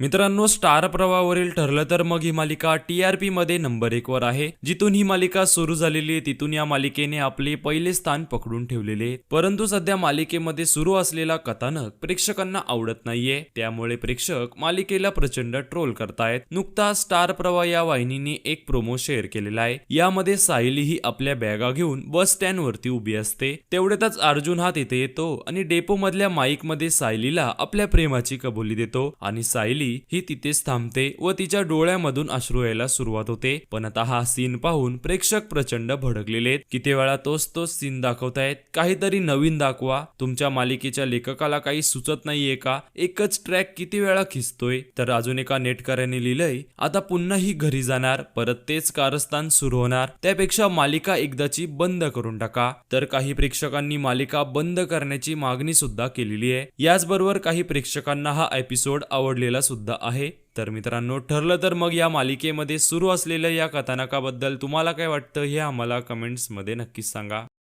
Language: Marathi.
मित्रांनो स्टार प्रवाहावरील ठरलं तर मग ही मालिका टी आर पी मध्ये नंबर एक वर आहे. जिथून ही मालिका सुरू झालेली आहे तिथून या मालिकेने आपले पहिले स्थान पकडून ठेवलेले परंतु सध्या मालिकेमध्ये सुरू असलेला कथानक प्रेक्षकांना आवडत नाहीये. त्यामुळे प्रेक्षक मालिकेला प्रचंड ट्रोल करतायत. नुकता स्टार प्रवाह या वाहिनीने एक प्रोमो शेअर केलेला आहे. यामध्ये सायली ही आपल्या बॅगा घेऊन बस स्टँड वरती उभी असते. तेवढ्यातच अर्जुन हा तिथे येतो आणि डेपो मधल्या माईकमध्ये सायलीला आपल्या प्रेमाची कबुली देतो आणि सायली ही तिथेच थांबते व तिच्या डोळ्यामधून अश्रू यायला सुरुवात होते. पण आता हा सीन पाहून प्रेक्षक प्रचंड भडकलेले किती वेळा तोच तोच सीन दाखवतायत. काहीतरी नवीन दाखवा. तुमच्या मालिकेच्या लेखकाला काही सुचत नाहीये का? एकच ट्रॅक किती वेळा खिचतोय तर अजून एका नेटकऱ्याने लिहिलंय आता पुन्हा ही घरी जाणार. परत तेच कारस्थान सुरू होणार. त्यापेक्षा मालिका एकदाची बंद करून टाका. तर काही प्रेक्षकांनी मालिका बंद करण्याची मागणी सुद्धा केलेली आहे. याचबरोबर काही प्रेक्षकांना हा एपिसोड आवडलेला सुद्धा सुद्धा आहे. तर मित्रांनो ठरलं तर मग या मालिकेमध्ये सुरू असलेल्या या कथानकाबद्दल तुम्हाला काय वाटतं हे आम्हाला कमेंट्समध्ये नक्कीच सांगा.